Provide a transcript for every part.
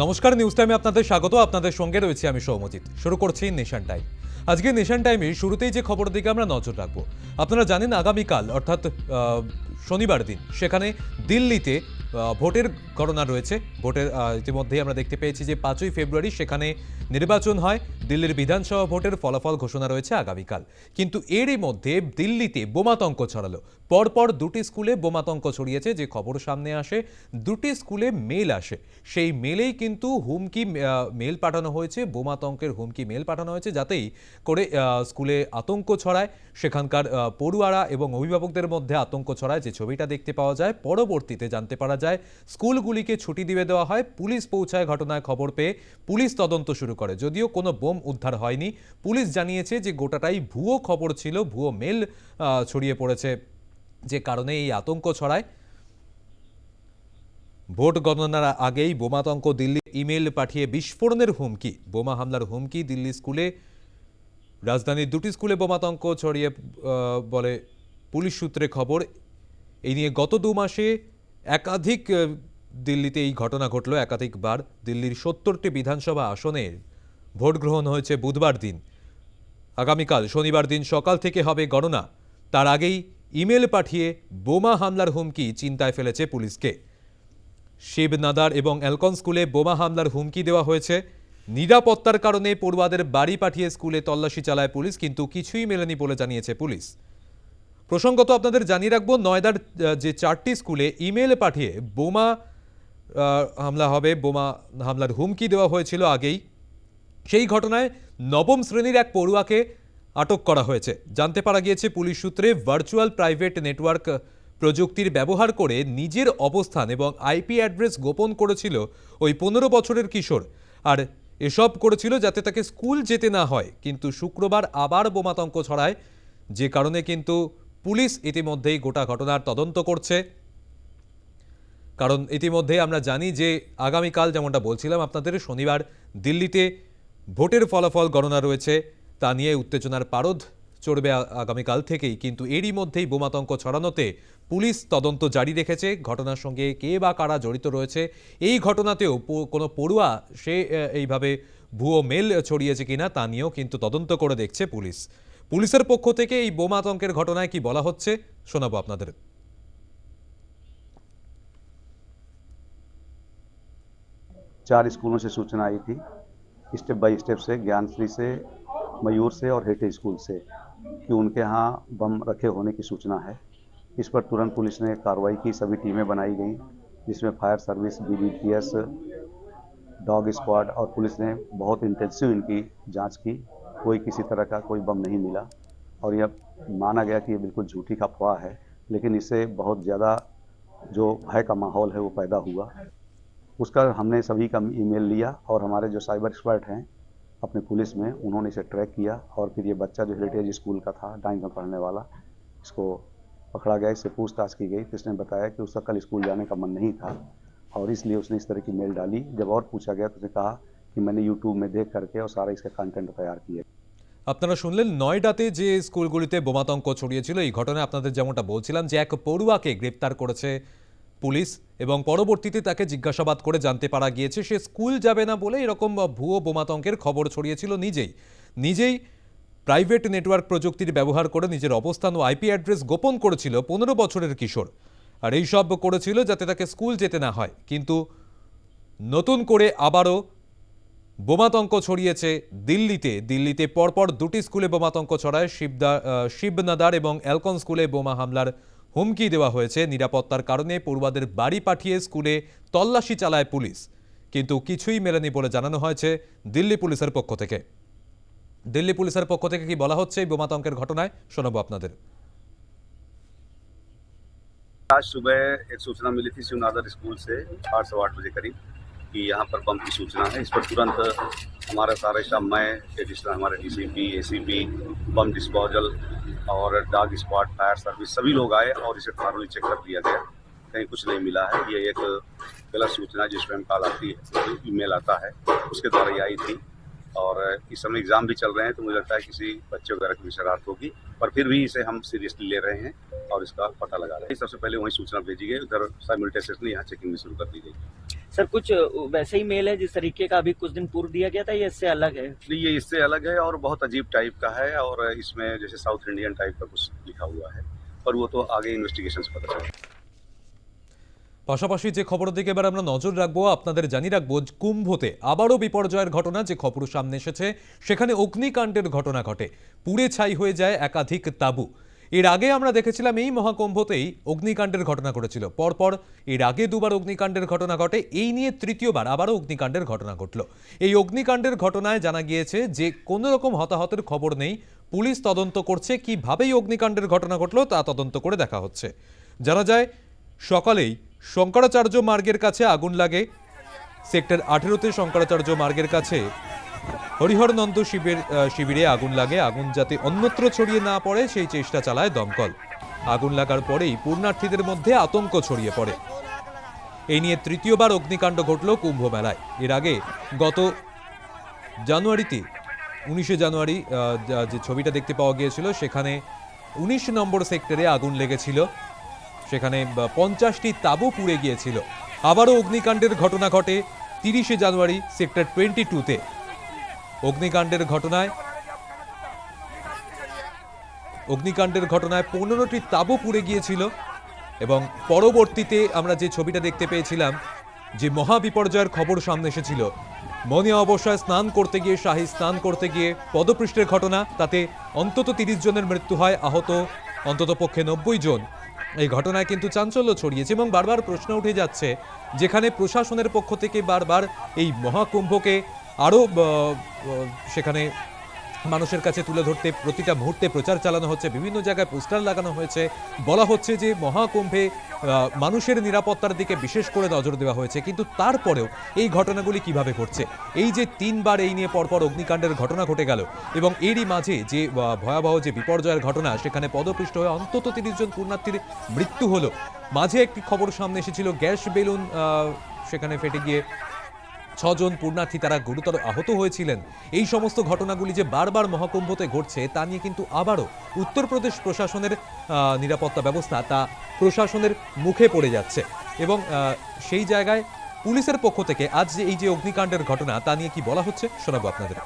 নমস্কার নিউজ টাইমে আপনাদের স্বাগত। আপনাদের সঙ্গে রয়েছে আমি সৌমজিৎ। শুরু করছি নেশান টাইম আজকে নেশান টাইমে শুরুতেই যে খবর দিকে আমরা নজর রাখব। আপনারা জানেন, আগামীকাল, অর্থাৎ শনিবার দিন, সেখানে দিল্লিতে ভোটের গণনা রয়েছে। ভোটের ইতিমধ্যেই আমরা দেখতে পেয়েছি যে পাঁচই ফেব্রুয়ারি সেখানে নির্বাচন হয়। দিল্লির বিধানসভা ভোটের ফলাফল ঘোষণা রয়েছে আগামীকাল। কিন্তু এরই মধ্যে দিল্লিতে বোমাতঙ্ক ছড়ালো। পরপর দুটি স্কুলে বোমাতঙ্ক ছড়িয়েছে, যে খবর সামনে আসে, দুটি স্কুলে মেল আসে। সেই মেলেই কিন্তু হুমকি মেল পাঠানো হয়েছে, বোমাতঙ্কের হুমকি মেল পাঠানো হয়েছে, যাতেই করে স্কুলে আতঙ্ক ছড়ায়। সেখানকার পড়ুয়ারা এবং অভিভাবকদের মধ্যে আতঙ্ক ছড়ায়, যে ছবিটা দেখতে পাওয়া যায়। পরবর্তীতে জানতে পারা যায়, স্কুলগুলিকে ছুটি দিয়ে দেওয়া হয়, পুলিশ পৌঁছায় ঘটনায় খবর পেয়ে পুলিশ তদন্ত শুরু করে। যদিও কোনো বোম উদ্ধার হয়নি, পুলিশ জানিয়েছে যে গোটাটাই ভুয়ো খবর ছিল, ভুয়ো মেল ছড়িয়ে পড়েছে। যে কারণে এই আতঙ্ক ছড়ায়। ভোট গণনার আগেই বোমাতঙ্ক দিল্লি ইমেল পাঠিয়ে বিস্ফোরণের হুমকি। বোমা হামলার হুমকি দিল্লি স্কুলে, রাজধানীর দুটি স্কুলে বোমাতঙ্ক ছড়িয়ে বলে পুলিশ সূত্রে খবর। এই নিয়ে গত দু মাসে একাধিক দিল্লিতে এই ঘটনা ঘটল, একাধিকবার। দিল্লির সত্তরটি বিধানসভা আসনের ভোট গ্রহণ হয়েছে বুধবার দিন। আগামীকাল শনিবার দিন সকাল থেকে হবে গণনা। তার আগেই ইমেল পাঠিয়ে বোমা হামলার হুমকি চিন্তায় ফেলেছে পুলিশকে। শিবনাদার এবং অ্যালকন স্কুলে বোমা হামলার হুমকি দেওয়া হয়েছে। নিরাপত্তার কারণে পড়ুয়াদের বাড়ি পাঠিয়ে স্কুলে তল্লাশি চালায় পুলিশ, কিন্তু কিছুই মেলেনি বলে জানিয়েছে পুলিশ। প্রসঙ্গত আপনাদের জানিয়ে রাখব, নয়দার যে চারটি স্কুলে ইমেল পাঠিয়ে বোমা হামলা হবে। বোমা হামলার হুমকি দেওয়া হয়েছিল আগেই। সেই ঘটনায় নবম শ্রেণির এক পড়ুয়াকে আটক করা হয়েছে। জানতে পারা গিয়েছে, পুলিশ সূত্রে ভার্চুয়াল প্রাইভেট নেটওয়ার্ক প্রযুক্তির ব্যবহার করে নিজের অবস্থান এবং আইপি অ্যাড্রেস গোপন করেছিল ওই পনেরো বছরের কিশোর। আর এসব করেছিল যাতে তাকে স্কুল যেতে না হয়। কিন্তু শুক্রবার আবার বোমাতঙ্ক ছড়ায়। যে কারণে কিন্তু পুলিশ ইতিমধ্যেই গোটা ঘটনার তদন্ত করছে। কারণ ইতিমধ্যে আমরা জানি যে আগামীকাল যেমনটা বলছিলাম আপনাদের, শনিবার দিল্লিতে ভোটের ফলাফল গণনা রয়েছে, তা নিয়ে উত্তেজনার পারদ চড়বে আগামীকাল থেকেই। কিন্তু এরই মধ্যেই বোমাতঙ্ক ছড়ানোতে পুলিশ তদন্ত জারি রেখেছে। ঘটনার সঙ্গে কে বা কারা জড়িত রয়েছে, এই ঘটনাতেও কোনো পড়ুয়া সে এইভাবে ভুয়ো মেল ছড়িয়েছে কিনা তা নিয়েও কিন্তু তদন্ত করে দেখছে পুলিশ। পুলিশের পক্ষ থেকে এই বোমাতঙ্কের ঘটনায় কি বলা হচ্ছে শোনাবো আপনাদের चार स्कूलों से सूचना आई थी स्टेप बाय स्टेप से ज्ञानश्री से मयूर से और हेटे स्कूल से कि उनके यहाँ बम रखे होने की सूचना है इस पर तुरंत पुलिस ने कार्रवाई की सभी टीमें बनाई गई जिसमें fire service BBPS dog squad और पुलिस ने बहुत इंटेंसिव इनकी जांच की कोई किसी तरह का कोई बम नहीं मिला और यह माना गया कि ये बिल्कुल झूठी का अफवाह है, लेकिन इससे बहुत ज़्यादा जो भय का माहौल है वो पैदा हुआ। उसका हमने सभी का ईमेल लिया और हमारे जो साइबर एक्सपर्ट हैं अपने पुलिस में, उन्होंने इसे ट्रैक किया और फिर ये बच्चा जो हेरिटेज स्कूल का था नाइन्थ में पढ़ने वाला, इसको पकड़ा गया। इससे पूछताछ की गई। तो इसने बताया कि उसका कल स्कूल जाने का मन नहीं था और इसलिए उसने इस तरह की मेल डाली। जब और पूछा गया तो उसने कहा कि मैंने यूट्यूब में देख करके और सारा इसका कंटेंट तैयार किया আপনারা শুনলেন নয়ডাতে যে স্কুলগুলিতে বোমাতঙ্ক ছড়িয়েছিল এই ঘটনায় আপনাদের যেমনটা বলছিলাম যে এক পড়ুয়াকে গ্রেপ্তার করেছে পুলিশ এবং পরবর্তীতে তাকে জিজ্ঞাসাবাদ করে জানতে পারা গিয়েছে সে স্কুল যাবে না বলে এরকম ভুয়ো বোমাতঙ্কের খবর ছড়িয়েছিল নিজেই নিজেই প্রাইভেট নেটওয়ার্ক প্রযুক্তির ব্যবহার করে নিজের অবস্থান ও আইপি অ্যাড্রেস গোপন করেছিল পনেরো বছরের কিশোর আর এই সব করেছিল যাতে তাকে স্কুল যেতে না হয় কিন্তু নতুন করে আবারও বোমাতঙ্ক ছড়িয়েছে দিল্লিতে দিল্লিতে পরপর দুটি স্কুলে বোমাতঙ্ক ছড়ায় শিবদা আহ, শিবনাদার এবং অ্যালকন স্কুলে বোমা হামলার হুমকি দেওয়া হয়েছে নিরাপত্তার কারণে পড়ুয়াদের বাড়ি পাঠিয়ে স্কুলে তল্লাশি চালায় পুলিশ কিন্তু কিছুই মেলেনি বলে জানানো হয়েছে দিল্লি পুলিশের পক্ষ থেকে দিল্লি পুলিশের পক্ষ থেকে কি বলা হচ্ছে এই বোমাতঙ্কের ঘটনায় শোনাবো আপনাদের आज सुबह एक सूचना मिली थी शिवनादर स्कूल से आठ सवा आठ बजे करीब कि यहाँ पर बम की सूचना है। इस पर तुरंत हमारा सारे स्टाफ मैं एडिशनल हमारे डीसीपी एसीपी बम डिस्पोजल और डॉग स्पॉट फायर सर्विस सभी लोग आए और इसे थारोली चेक कर दिया गया। कहीं कुछ नहीं मिला है। ये एक गलत सूचना जिस टाइम कॉल आती है ई मेल आता है, उसके द्वारा ये आई थी। और इस समय एग्ज़ाम भी चल रहे हैं तो मुझे लगता है किसी बच्चे वगैरह की शरारत होगी। पर फिर भी इसे हम सीरियसली ले रहे हैं और इसका पता लगा रहे हैं। सबसे पहले वही सूचना भेजी गई, उधर साइमल्टेनियसली यहाँ चेकिंग भी शुरू कर दी गई। सर कुछ वैसे ही मेल है जिस तरीके का अभी कुछ दिन पूर्व दिया गया था या इससे अलग है नहीं ये इससे अलग है और बहुत अजीब टाइप का है और इसमें जैसे साउथ इंडियन टाइप का कुछ लिखा हुआ है पर वो तो आगे इन्वेस्टिगेशन से पता चलेगा পাশাপাশি যে খবরের দিকে এবার আমরা নজর রাখবো আপনাদের জানিয়ে রাখবো যে কুম্ভতে আবারও বিপর্যয়ের ঘটনা যে খবর সামনে এসেছে সেখানে অগ্নিকাণ্ডের ঘটনা ঘটে পুড়ে ছাই হয়ে যায় একাধিক তাঁবু এর আগে আমরা দেখেছিলাম এই মহাকুম্ভতেই অগ্নিকাণ্ডের ঘটনা ঘটেছিল। পরপর এর আগে দুবার অগ্নিকাণ্ডের ঘটনা ঘটে, এই নিয়ে তৃতীয়বার আবারও অগ্নিকাণ্ডের ঘটনা ঘটল। এই অগ্নিকাণ্ডের ঘটনায় জানা গিয়েছে যে কোনো রকম হতাহতের খবর নেই, পুলিশ তদন্ত করছে কিভাবেই অগ্নিকাণ্ডের ঘটনা ঘটলো তা তদন্ত করে দেখা হচ্ছে। জানা যায়, সকালেই শঙ্করাচার্য মার্গের কাছে আগুন লাগে। সেক্টর আঠেরোতে শঙ্করাচার্য মার্গের কাছে হরিহরনন্দ শিবের আহ, শিবিরে আগুন লাগে। আগুন যাতে অন্যত্র ছড়িয়ে না পড়ে সেই চেষ্টা চালায় দমকল। আগুন লাগার পরেই পূর্ণার্থীদের মধ্যে আতঙ্ক ছড়িয়ে পড়ে। এই নিয়ে তৃতীয়বার অগ্নিকাণ্ড ঘটল কুম্ভ মেলায় এর আগে গত জানুয়ারিতে উনিশে জানুয়ারি যে ছবিটা দেখতে পাওয়া গিয়েছিল সেখানে উনিশ নম্বর সেক্টরে আগুন লেগেছিল। সেখানে পঞ্চাশটি তাঁবু পুড়ে গিয়েছিল। আবারও অগ্নিকাণ্ডের ঘটনা ঘটে তিরিশে জানুয়ারি সেক্টর টোয়েন্টি টুতে। অগ্নিকাণ্ডের ঘটনায় অগ্নিকাণ্ডের ঘটনায় পনেরোটি তাঁবু পুড়ে গিয়েছিল এবং পরবর্তীতে আমরা যে ছবিটা দেখতে পেয়েছিলাম, যে মহাবিপর্যয়ের খবর সামনে এসেছিল। মনে অবশ্যই স্নান করতে গিয়ে, শাহী স্নান করতে গিয়ে পদপৃষ্ঠের ঘটনা, তাতে অন্তত তিরিশ জনের মৃত্যু হয়, আহত অন্তত পক্ষে নব্বই জন। এই ঘটনায় কিন্তু চাঞ্চল্য ছড়িয়েছে এবং বারবার প্রশ্ন উঠে যাচ্ছে, যেখানে প্রশাসনের পক্ষ থেকে বারবার এই মহাকুম্ভকে আরও সেখানে মানুষের কাছে তুলে ধরতে, প্রতিটা মুহূর্তে প্রচার চালানো হচ্ছে, বিভিন্ন জায়গায় পোস্টার লাগানো হয়েছে। বলা হচ্ছে যে মহাকুম্ভে মানুষের নিরাপত্তার দিকে বিশেষ করে নজর দেওয়া হয়েছে। কিন্তু তারপরেও এই ঘটনাগুলি কীভাবে ঘটছে? এই যে তিনবার এই নিয়ে পরপর অগ্নিকাণ্ডের ঘটনা ঘটে গেল, এবং এরই মাঝে যে ভয়াবহ যে বিপর্যয়ের ঘটনা, সেখানে পদপৃষ্ট হয়ে অন্তত তিরিশ জন পূর্ণার্থীর মৃত্যু হলো। মাঝে একটি খবর সামনে এসেছিল, গ্যাস বেলুন সেখানে ফেটে গিয়ে ছজন পূর্ণার্থী তারা গুরুতর আহত হয়েছিলেন এই সমস্ত ঘটনাগুলি যে বারবার মহাকুম্ভতে ঘটছে তা নিয়ে কিন্তু আবারও উত্তরপ্রদেশ প্রশাসনের আহ, নিরাপত্তা ব্যবস্থা তা প্রশাসনের মুখে পড়ে যাচ্ছে এবং আহ, সেই জায়গায় পুলিশের পক্ষ থেকে আজ যে এই যে অগ্নিকাণ্ডের ঘটনা তা নিয়ে কি বলা হচ্ছে শোনাবো আপনাদের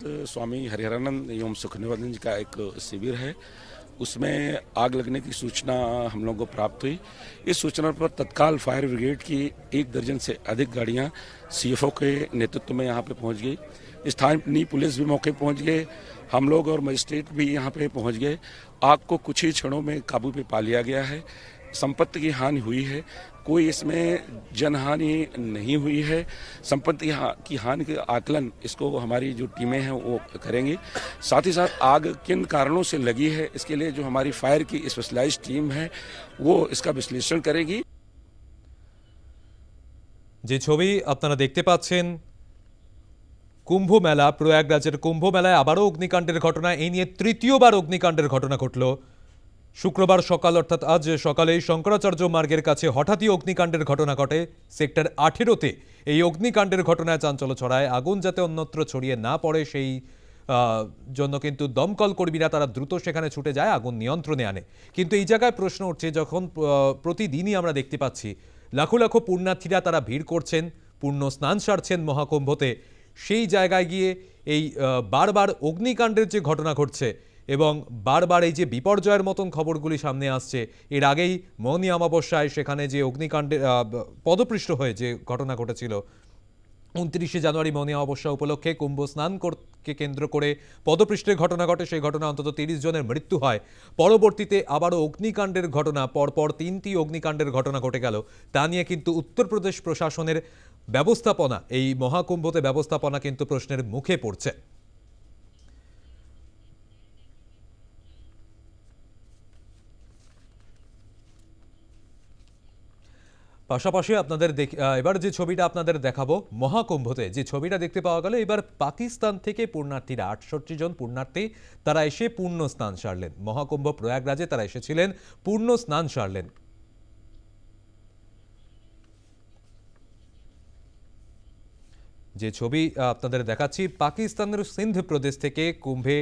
तो स्वामी हरिहरानंद एवं सुखनिवादन जी का एक शिविर है उसमें आग लगने की सूचना हम लोगों को प्राप्त हुई। इस सूचना पर तत्काल फायर ब्रिगेड की एक दर्जन से अधिक गाड़ियाँ सीएफओ के नेतृत्व में यहाँ पे पहुँच गई। स्थानीय पुलिस भी मौके पहुँच गए। हम लोग और मजिस्ट्रेट भी यहाँ पे पहुँच गए। आग को कुछ ही क्षणों में काबू पे पा लिया गया है। संपत्ति की हानि हुई है कोई इसमें जनहानि नहीं हुई है संपत्ति हा- की हानि के आकलन इसको हमारी जो टीमें हैं वो करेंगी साथ ही साथ आग किन कारणों से लगी है इसके लिए जो हमारी फायर की स्पेशलाइज्ड टीम है वो इसका विश्लेषण करेगी যে ছবি আপনারা দেখতে পাচ্ছেন কুম্ভ মেলা প্রয়াগরাজের কুম্ভ মেলায় আবারও অগ্নিকাণ্ডের ঘটনা এই নিয়ে তৃতীয়বার অগ্নিকাণ্ডের ঘটনা ঘটল শুক্রবার সকাল, অর্থাৎ আজ সকালে শঙ্করাচার্য মার্গের কাছে হঠাৎই অগ্নিকাণ্ডের ঘটনা ঘটে। সেক্টর আঠেরোতে এই অগ্নিকাণ্ডের ঘটনায় চাঞ্চল্য ছড়ায়। আগুন যাতে অন্যত্র ছড়িয়ে না পড়ে, সেই জন্য কিন্তু দমকল কর্মীরা তারা দ্রুত সেখানে ছুটে যায়, আগুন নিয়ন্ত্রণে আনে। কিন্তু এই জায়গায় প্রশ্ন উঠছে, যখন প্রতিদিনই আমরা দেখতে পাচ্ছি, লাখো লাখো পুণ্যার্থীরা তারা ভিড় করছেন, পূর্ণ স্নান সারছেন মহাকুম্ভতে। সেই জায়গায় গিয়ে এই বারবার অগ্নিকাণ্ডের যে ঘটনা ঘটছে এবং বারবার এই যে বিপর্যয়ের মতন খবরগুলি সামনে আসছে, এর আগেই মৌনী অমাবস্যায় সেখানে যে অগ্নিকাণ্ডে পদপৃষ্ট হয়ে যে ঘটনা ঘটেছিল, উনত্রিশে জানুয়ারি মৌনী অমাবস্যা উপলক্ষে কুম্ভ স্নান কর- কে কেন্দ্র করে পদপৃষ্ঠের ঘটনা ঘটে। সেই ঘটনা অন্তত তিরিশ জনের মৃত্যু হয়। পরবর্তীতে আবারও অগ্নিকাণ্ডের ঘটনা, পরপর তিনটি অগ্নিকাণ্ডের ঘটনা ঘটে গেল। তা নিয়ে কিন্তু উত্তরপ্রদেশ প্রশাসনের ব্যবস্থাপনা, এই মহাকুম্ভতে ব্যবস্থাপনা কিন্তু প্রশ্নের মুখে পড়ছে। পাশাপাশি আপনাদের এবার যে ছবিটা আপনাদের দেখাবো, মহাকুম্ভতে যে ছবিটা দেখতে পাওয়া গেল, এবার পাকিস্তান থেকে পুণ্যার্থীরা আটষট্টি জন পুণ্যার্থী, তারা এসে পূর্ণ স্নান সারলেন। মহাকুম্ভ প্রয়াগরাজে তারা এসেছিলেন, পূর্ণ স্নান সারলেন। যে ছবি আপনাদের দেখাচ্ছি, পাকিস্তানের সিন্ধ প্রদেশ থেকে কুম্ভে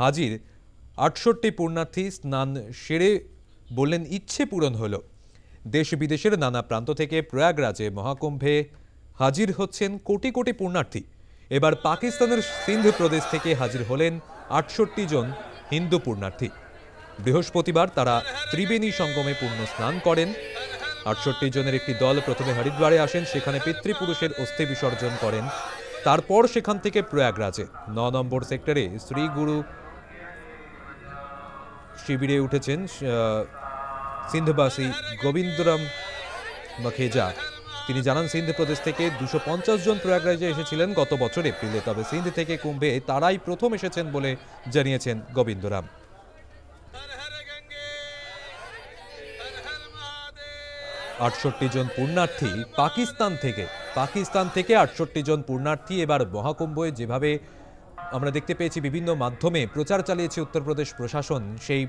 হাজির আটষট্টি পুণ্যার্থী স্নান সেরে বললেন, ইচ্ছে পূরণ হলো। দেশ বিদেশের নানা প্রান্ত থেকে প্রয়াগরাজে মহাকুম্ভে হাজির হচ্ছেন কোটি কোটি পুণ্যার্থী। এবার পাকিস্তানের সিন্ধ প্রদেশ থেকে হাজির হলেন আটষট্টি জন হিন্দু পুণ্যার্থী। বৃহস্পতিবার তারা ত্রিবেণী সঙ্গমে পূর্ণ স্নান করেন। আটষট্টি জনের একটি দল প্রথমে হরিদ্বারে আসেন, সেখানে পিতৃপুরুষের অস্থি বিসর্জন করেন। তারপর সেখান থেকে প্রয়াগরাজে। ন নম্বর সেক্টরে শ্রী গুরু শিবিরে উঠেছেন সিন্ধবাসী গোবিন্দরাম মখেজা। তিনি জানান, সিন্ধ প্রদেশ থেকে দুশো পঞ্চাশ জন প্রয়াগরাজে এসেছিলেন গত বছর এপ্রিলে, তবে সিন্ধ থেকে কুম্ভে তারাই প্রথম এসেছেন বলে জানিয়েছেন গোবিন্দরাম। আটষট্টি জন পুণ্যার্থী পাকিস্তান থেকে পাকিস্তান থেকে আটষট্টি জন পুণ্যার্থী এবার মহাকুম্ভে। যেভাবে আমরা দেখতে পেয়েছি বিভিন্ন মাধ্যমে প্রচার চালিয়েছে উত্তরপ্রদেশ প্রশাসন, সেই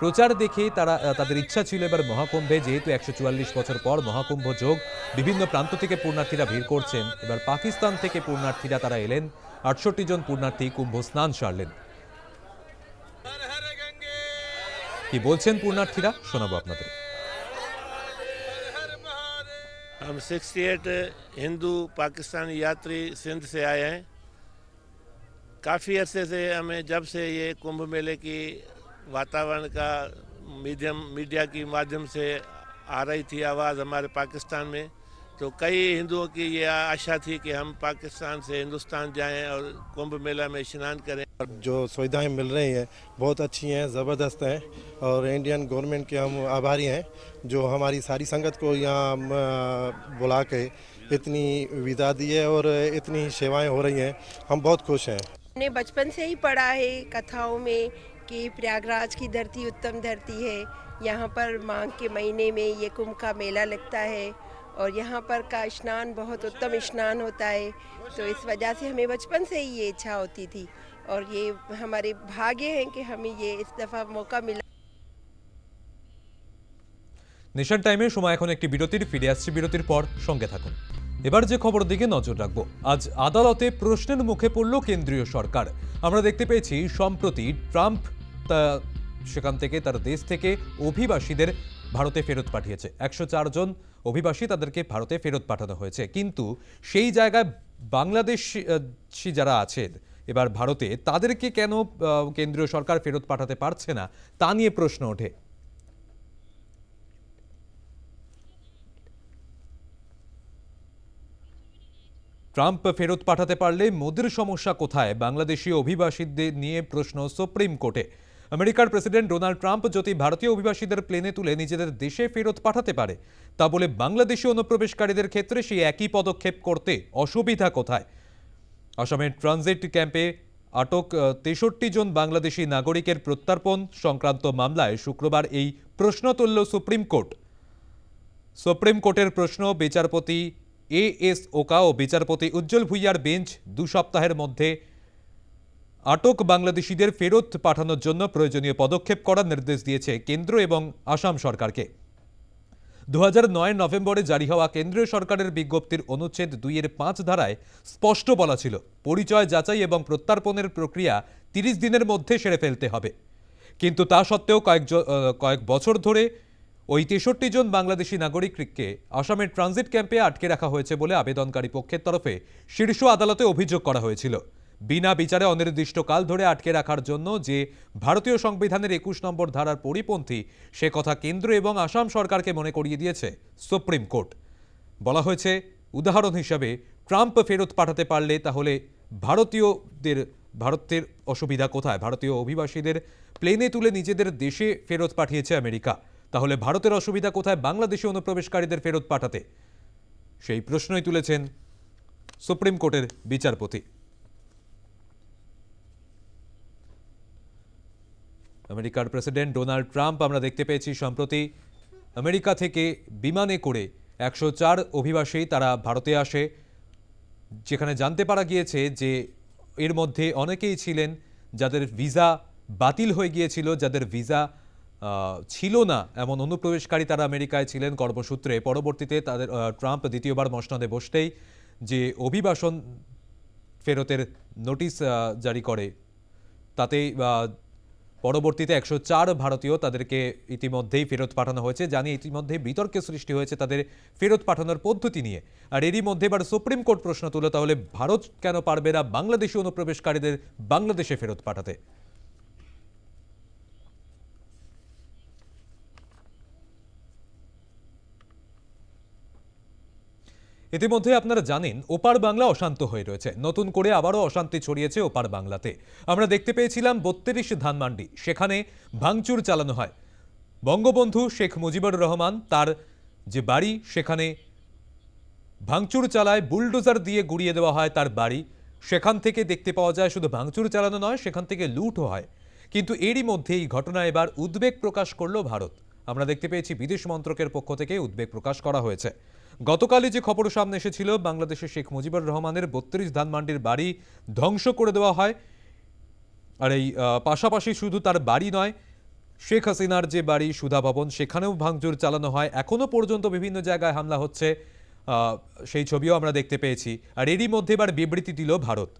প্রচার দেখে তারা আহ, তাদের ইচ্ছা ছিল এবার মহাকুম্ভে যেহেতু একশো চুয়াল্লিশ বছর পর মহাকুম্ভ যোগ বিভিন্ন প্রান্ত থেকে পুণ্যার্থীরা ভিড় করছেন এবার পাকিস্তান থেকে পুণ্যার্থীরা তারা এলেন আটষট্টি জন পুণ্যার্থী কুম্ভ স্নান সারলেন কি বলছেন পুণ্যার্থীরা শোনাবো আপনাদের हम 68 हिंदू पाकिस्तानी यात्री सिंध से आए हैं काफ़ी अरसे से हमें जब से ये कुंभ मेले की वातावरण का मीडियम मीडिया की माध्यम से आ रही थी आवाज़ हमारे पाकिस्तान में। तो कई हिंदुओं की ये आशा थी कि हम पाकिस्तान से हिंदुस्तान जाएँ और कुंभ मेला में स्नान करें। और जो सुविधाएँ मिल रही हैं बहुत अच्छी हैं ज़बरदस्त हैं और इंडियन गवर्नमेंट के हम आभारी हैं जो हमारी सारी संगत को यहाँ बुला के इतनी विदा दी है और इतनी सेवाएँ हो रही हैं। हम बहुत खुश हैं। हमने बचपन से ही पढ़ा है कथाओं में कि प्रयागराज की धरती उत्तम धरती है यहाँ पर माघ के महीने में ये कुंभ का मेला लगता है और यहाँ पर का स्नान बहुत उत्तम स्नान होता है तो इस वजह से हमें बचपन से ही ये इच्छा होती थी और ये हमारे भाग्य हैं कि हमें ये इस दफ़ा मौका मिला নেশন টাইমে সময় এখন একটি বিরতির ফিরে আসছে বিরতির পর সঙ্গে থাকুন এবার যে খবর দিকে নজর রাখব। আজ আদালতে প্রশ্নের মুখে পড়ল কেন্দ্রীয় সরকার। আমরা দেখতে পেয়েছি, সম্প্রতি ট্রাম্প তা সেখান থেকে, তার দেশ থেকে অভিবাসীদের ভারতে ফেরত পাঠিয়েছে। একশো জন অভিবাসী তাদেরকে ভারতে ফেরত পাঠানো হয়েছে। কিন্তু সেই জায়গায় বাংলাদেশি যারা আছেন, এবার ভারতে তাদেরকে কেন কেন্দ্রীয় সরকার ফেরত পাঠাতে পারছে না, তা নিয়ে প্রশ্ন ওঠে। ট্রাম্প ফেরত পাঠাতে পারলে মোদির সমস্যা কোথায়? বাংলাদেশি অভিবাসীদের নিয়ে প্রশ্ন সুপ্রিম কোর্টে। আমেরিকার প্রেসিডেন্ট ডোনাল্ড ট্রাম্প যদি ভারতীয় অভিবাসীদের প্লেনে তুলে নিজেদের দেশে ফেরত পাঠাতে পারে, তা বলে বাংলাদেশি অনুপ্রবেশকারীদের ক্ষেত্রে সেই একই পদক্ষেপ করতে অসুবিধা কোথায়? আসামের ট্রানজিট ক্যাম্পে আটক তেষট্টি জন বাংলাদেশি নাগরিকের প্রত্যর্পণ সংক্রান্ত মামলায় শুক্রবার এই প্রশ্ন তুলল সুপ্রিম কোর্ট। সুপ্রিম কোর্টের প্রশ্ন বিচারপতি এ এস ওকা ও বিচারপতি উজ্জ্বল ভুইয়ার বেঞ্চ দু সপ্তাহের মধ্যে আটক বাংলাদেশিদের ফেরত পাঠানোর জন্য প্রয়োজনীয় পদক্ষেপ করার নির্দেশ দিয়েছে কেন্দ্র এবং আসাম সরকারকে। দু নয় নভেম্বরে জারি হওয়া কেন্দ্রীয় সরকারের বিজ্ঞপ্তির অনুচ্ছেদ দুইয়ের পাঁচ ধারায় স্পষ্ট বলা ছিল, পরিচয় যাচাই এবং প্রত্যার্পণের প্রক্রিয়া তিরিশ দিনের মধ্যে সেরে ফেলতে হবে। কিন্তু তা সত্ত্বেও কয়েক কয়েক বছর ধরে ওই তেষট্টি জন বাংলাদেশি নাগরিককে আসামের ট্রানজিট ক্যাম্পে আটকে রাখা হয়েছে বলে আবেদনকারী পক্ষের তরফে শীর্ষ আদালতে অভিযোগ করা হয়েছিল। বিনা বিচারে অনির্দিষ্টকাল ধরে আটকে রাখার জন্য যে ভারতীয় সংবিধানের একুশ নম্বর ধারার পরিপন্থী সে কথা কেন্দ্র এবং আসাম সরকারকে মনে করিয়ে দিয়েছে সুপ্রিম কোর্ট। বলা হয়েছে, উদাহরণ হিসাবে ট্রাম্প ফেরত পাঠাতে পারলে তাহলে ভারতীয়দের, ভারতের অসুবিধা কোথায়? ভারতীয় অভিবাসীদের প্লেনে তুলে নিজেদের দেশে ফেরত পাঠিয়েছে আমেরিকা। তাহলে ভারতের অসুবিধা কোথায় বাংলাদেশি অনুপ্রবেশকারীদের ফেরত পাঠাতে? সেই প্রশ্নই তুলেছেন সুপ্রিম কোর্টের বিচারপতি। আমেরিকার প্রেসিডেন্ট ডোনাল্ড ট্রাম্প আমরা দেখতে পেয়েছি সম্প্রতি আমেরিকা থেকে বিমানে করে একশো চার অভিবাসী তারা ভারতে আসে। যেখানে জানতে পারা গিয়েছে যে এর মধ্যে অনেকেই ছিলেন যাদের ভিসা বাতিল হয়ে গিয়েছিল, যাদের ভিসা ছিল না এমন অনুপ্রবেশকারী তারা আমেরিকায় ছিলেন কর্মসূত্রে। পরবর্তীতে তাদের ট্রাম্প দ্বিতীয়বার মসনদে বসতেই যে অভিবাসন ফেরতের নোটিশ জারি করে। তাতেই পরবর্তীতে একশো চার ভারতীয় তাদেরকে ইতিমধ্যেই ফেরত পাঠানো হয়েছে জানি ইতিমধ্যেই বিতর্কের সৃষ্টি হয়েছে তাদের ফেরত পাঠানোর পদ্ধতি নিয়ে। আর এরই মধ্যে এবার সুপ্রিম কোর্ট প্রশ্ন তুলে, তাহলে ভারত কেন পারবে না বাংলাদেশি অনুপ্রবেশকারীদের বাংলাদেশে ফেরত পাঠাতে? ইতিমধ্যে আপনারা জানেন, ওপার বাংলা অশান্ত হয়ে রয়েছে। নতুন করে আবারও অশান্তি ছড়িয়েছে ওপার বাংলাতে। আমরা দেখতে পেয়েছিলাম বত্রিশ ধানমান্ডি, সেখানে ভাঙচুর চালানো হয়। বঙ্গবন্ধু শেখ মুজিবুর রহমান তার যে বাড়ি, সেখানে ভাঙচুর চালায়, বুলডোজার দিয়ে গুড়িয়ে দেওয়া হয় তার বাড়ি। সেখান থেকে দেখতে পাওয়া যায়, শুধু ভাঙচুর চালানো নয়, সেখান থেকে লুটও হয়। কিন্তু এরই মধ্যে এই ঘটনা এবার উদ্বেগ প্রকাশ করল ভারত। আমরা দেখতে পেয়েছি বিদেশ মন্ত্রকের পক্ষ থেকে উদ্বেগ প্রকাশ করা হয়েছে। গতকালই যে খবর সামনে এসেছিল, বাংলাদেশের শেখ মুজিবুর রহমানের বত্রিশ ধানমান্ডির বাড়ি ধ্বংস করে দেওয়া হয়। আর এই পাশাপাশি শুধু তার বাড়ি নয়, শেখ হাসিনার যে বাড়ি সুধা ভবন, সেখানেও ভাঙচুর চালানো হয়। এখনও পর্যন্ত বিভিন্ন জায়গায় হামলা হচ্ছে সেই ছবিও আমরা দেখতে পেয়েছি। আর এরই মধ্যে এবার বিবৃতি দিল ভারত।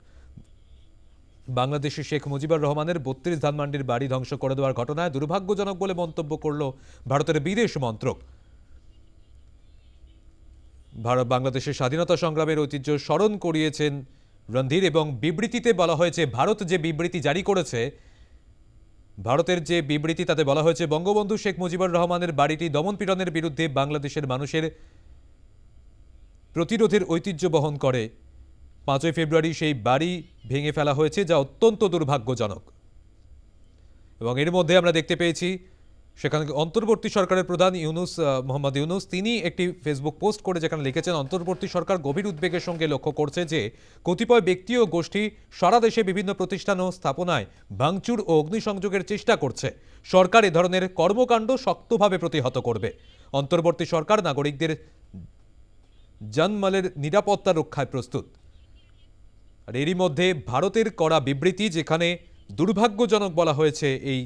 বাংলাদেশের শেখ মুজিবুর রহমানের বত্রিশ ধানমান্ডির বাড়ি ধ্বংস করে দেওয়ার ঘটনায় দুর্ভাগ্যজনক বলে মন্তব্য করল ভারতের বিদেশ মন্ত্রক। ভারত বাংলাদেশের স্বাধীনতা সংগ্রামের ঐতিহ্য স্মরণ করিয়েছেন রণধীর এবং বিবৃতিতে বলা হয়েছে, ভারত যে বিবৃতি জারি করেছে, ভারতের যে বিবৃতি তাতে বলা হয়েছে, বঙ্গবন্ধু শেখ মুজিবুর রহমানের বাড়িটি দমনপীড়নের বিরুদ্ধে বাংলাদেশের মানুষের প্রতিরোধের ঐতিহ্য বহন করে। পাঁচই ফেব্রুয়ারি সেই বাড়ি ভেঙে ফেলা হয়েছে, যা অত্যন্ত দুর্ভাগ্যজনক। এবং এর মধ্যে আমরা দেখতে পেয়েছি সেখানে অন্তর্বর্তী সরকারের প্রধান ইউনুস মোহাম্মদ ইউনুস, তিনি একটি ফেসবুক পোস্ট করে যেখানে লিখেছেন, অন্তর্বর্তী সরকার গভীর উদ্বেগের সঙ্গে লক্ষ্য করছে যে কতিপয় ব্যক্তি ও গোষ্ঠী সারা দেশে বিভিন্ন প্রতিষ্ঠান ও স্থাপনায় ভাঙচুর ও অগ্নিসংযোগের চেষ্টা করছে। সরকার এ ধরনের কর্মকাণ্ড শক্তভাবে প্রতিহত করবে। অন্তর্বর্তী সরকার নাগরিকদের জানমালের নিরাপত্তা রক্ষায় প্রস্তুত। আর এরই মধ্যে ভারতের করা বিবৃতি, যেখানে দুর্ভাগ্যজনক বলা হয়েছে এই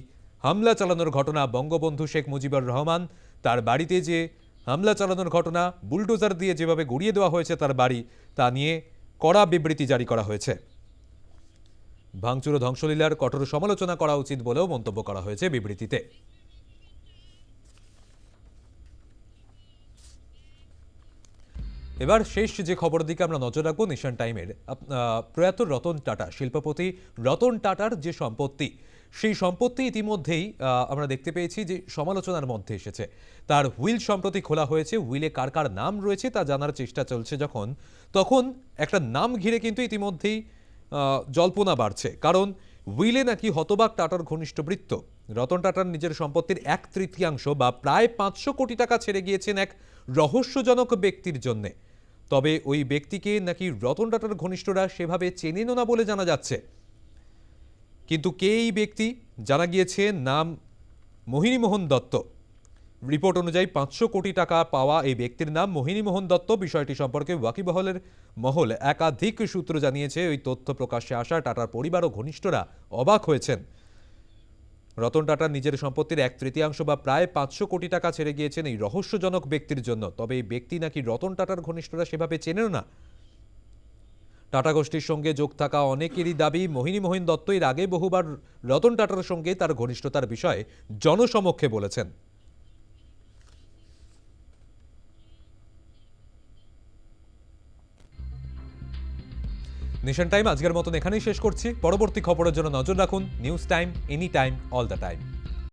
হামলা চালানোর ঘটনা বঙ্গবন্ধু শেখ মুজিবুর রহমান তার বাড়িতে যে হামলা চালানোর ঘটনা, বুলডোজার দিয়ে যেভাবে গুড়িয়ে দেওয়া হয়েছে তার বাড়ি, তা নিয়ে কড়া বিবৃতি জারি করা হয়েছে। ভাঙচুর ও ধ্বংসলীলার কঠোর সমালোচনা করা উচিত বলেও মন্তব্য করা হয়েছে বিবৃতিতে। এবার শেষ যে খবর দিকে আমরা নজর রাখব, নিশান টাইমের প্রয়াত রতন টাটা, শিল্পপতি রতন টাটার যে সম্পত্তি সেই সম্পত্তি ইতিমধ্যেই আমরা দেখতে পেয়েছি যে সমালোচনার মধ্যে এসেছে। তার হুইল সম্প্রতি খোলা হয়েছে হুইলে কার কার নাম রয়েছে তা জানার চেষ্টা চলছে যখন, তখন একটা নাম ঘিরে কিন্তু ইতিমধ্যেই জল্পনা বাড়ছে। কারণ হুইলে নাকি হতবাক টাটার ঘনিষ্ঠ বৃত্ত। রতন টাটার নিজের সম্পত্তির এক তৃতীয়াংশ বা প্রায় পাঁচশো কোটি টাকা ছেড়ে গিয়েছেন এক রহস্যজনক ব্যক্তির জন্যে। তবে ওই ব্যক্তিকে নাকি রতন টাটার ঘনিষ্ঠরা সেভাবে চেনেনও না বলে জানা যাচ্ছে। কিন্তু কে এই ব্যক্তি? জানা গিয়েছে নাম মোহিনীমোহন দত্ত। রিপোর্ট অনুযায়ী পাঁচশো কোটি টাকা পাওয়া এই ব্যক্তির নাম মোহিনীমোহন দত্ত। বিষয়টি সম্পর্কে ওয়াকিবহলের মহল একাধিক সূত্র জানিয়েছে। ওই তথ্য প্রকাশ্যে আসা টাটার পরিবার ও ঘনিষ্ঠরা অবাক হয়েছেন। রতন টাটার নিজের সম্পত্তির এক তৃতীয়াংশ বা প্রায় পাঁচশো কোটি টাকা ছেড়ে গিয়েছেন এই রহস্যজনক ব্যক্তির জন্য। তবে এই ব্যক্তি নাকি রতন টাটার ঘনিষ্ঠরা সেভাবে চেনেও না। টাটা গোষ্ঠীর সঙ্গে যোগ থাকা অনেকেরই দাবি, মোহিনী মোহিন দত্ত এর আগে বহুবার রতন টাটার সঙ্গে তার ঘনিষ্ঠতার বিষয়ে জনসমক্ষে বলেছেন। নেশন টাইম, আজকের মতন এখানেই শেষ করছি। পরবর্তী খবরের জন্য নজর রাখুন news time, any time, all the time.